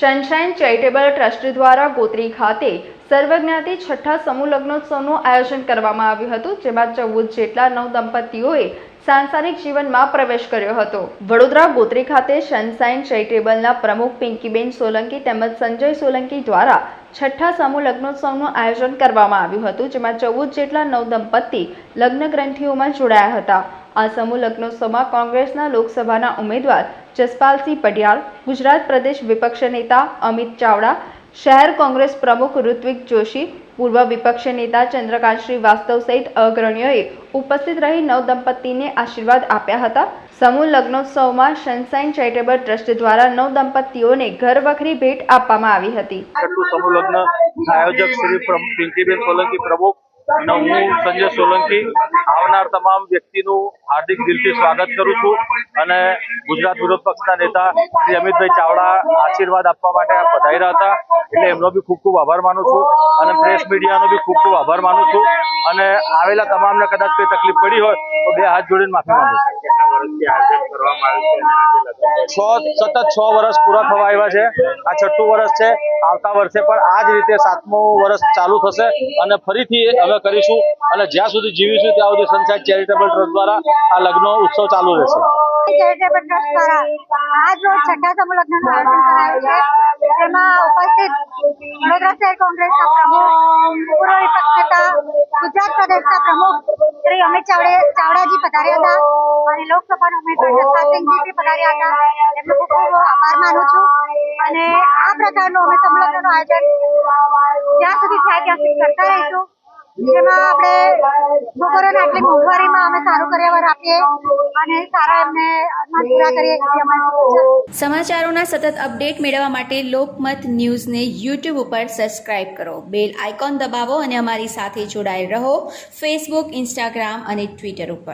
Sunshine charitable trust દ્વારા ગોત્રી ખાતે સર્વજ્ઞાતિ છઠ્ઠા સમૂહ લગ્નોત્સવનું આયોજન કરવામાં આવ્યું હતું, જેમાં ચૌદ જેટલા નવ દંપતીઓએ સાંસારિક જીવનમાં પ્રવેશ કર્યો હતો. વડોદરા ગોત્રી ખાતે સનશાઇન ચેરિટેબલના પ્રમુખ પિંકીબેન સોલંકી તેમજ સંજય સોલંકી દ્વારા છઠ્ઠા સમૂહ લગ્નોત્સવનું આયોજન કરવામાં આવ્યું હતું, જેમાં ચૌદ જેટલા નવ દંપતી લગ્ન ગ્રંથિઓમાં જોડાયા હતા. આ સમૂહ લગ્નોત્સવમાં કોંગ્રેસના લોકસભાના ઉમેદવાર જસપાલસિંહ પટિયાલ ગુજરાત પ્રદેશ વિપક્ષ નેતા અમિત ચાવડા, શહેર કોંગ્રેસ પ્રમુખ ઋત્વિક જોશી, પૂર્વ વિપક્ષ નેતા ચંદ્રકાંત શ્રીવાસ્તવ સહિત અગ્રણીઓએ ઉપસ્થિત રહી નવ દંપતીને આશીર્વાદ આપ્યા હતા. સમૂહ લગ્નોત્સવમાં સનસાઇન ચેરિટેબલ ટ્રસ્ટ દ્વારા નવ દંપતીઓને ઘરવખરી ભેટ આપવામાં આવી હતી. સમૂહ લગ્ન આયોજક શ્રી પિંકીબેન સોલંકી પ્રમુખ અને હું સંજય સોલંકી આવનાર તમામ વ્યક્તિનું હાર્દિક દિલથી સ્વાગત કરું છું અને ગુજરાત વિરોધ પક્ષના નેતા શ્રી અમિતભાઈ ચાવડા આશીર્વાદ આપવા માટે પધાર્યા હતા. એટલે એમનો બી ખૂબ ખૂબ આભાર માનું છું અને પ્રેસ મીડિયાનો બી ખૂબ ખૂબ આભાર માનું છું. અને આવેલા તમામને કદાચ કોઈ તકલીફ પડી હોય તો બે હાથ જોડીને માફી માંગુ છું. છે સતત છ વર્ષ પૂરા થવા આવ્યા છે. આ છઠ્ઠું વર્ષ છે. આવતા વર્ષે પણ આ જ રીતે સાતમું વર્ષ ચાલુ થશે અને ફરીથી અમે કરીશું. અને જ્યાં સુધી જીવીશું ત્યાં સુધી સનસાઇડ ચેરિટેબલ ટ્રસ્ટ દ્વારા આ લગ્ન ઉત્સવ ચાલુ રહેશે. ચેરિટેબલ ટ્રસ્ટ દ્વારા આજ રોજ છઠ્ઠા સમૂહ લગ્નનું આયોજન કરાયું છે. જેમાં ઉપસ્થિત વડોદરા શહેર કોંગ્રેસના પ્રમુખ પૂર્વ વિપક્ષ નેતા ગુજરાત પ્રદેશના પ્રમુખ શ્રી અમિત ચાવડે ચાવડાજી પધાર્યા હતા. અને લોકસભાના ઉમેદવાર જસપાલસિંહજી પધાર્યા હતા. એમનો ખૂબ ખૂબ આભાર માનું છું. અને આ પ્રકારનું અમે સંમેલનનું આયોજન જ્યાં સુધી થાય ત્યાં સુધી કરતા રહીશું. જેમાં આપણે છોકરોને આટલી મોંઘવારીમાં અમે સારું કર્યાવર આપીએ અને સારા એમને પૂરા કરીએ સમાચારોના સતત અપડેટ મેળવવા માટે લોકમત ન્યૂઝને યુટ્યુબ ઉપર સબસ્ક્રાઇબ કરો. બેલ આઇકોન દબાવો અને અમારી સાથે જોડાયેલ રહો. ફેસબુક ઇન્સ્ટાગ્રામ અને ટ્વિટર ઉપર.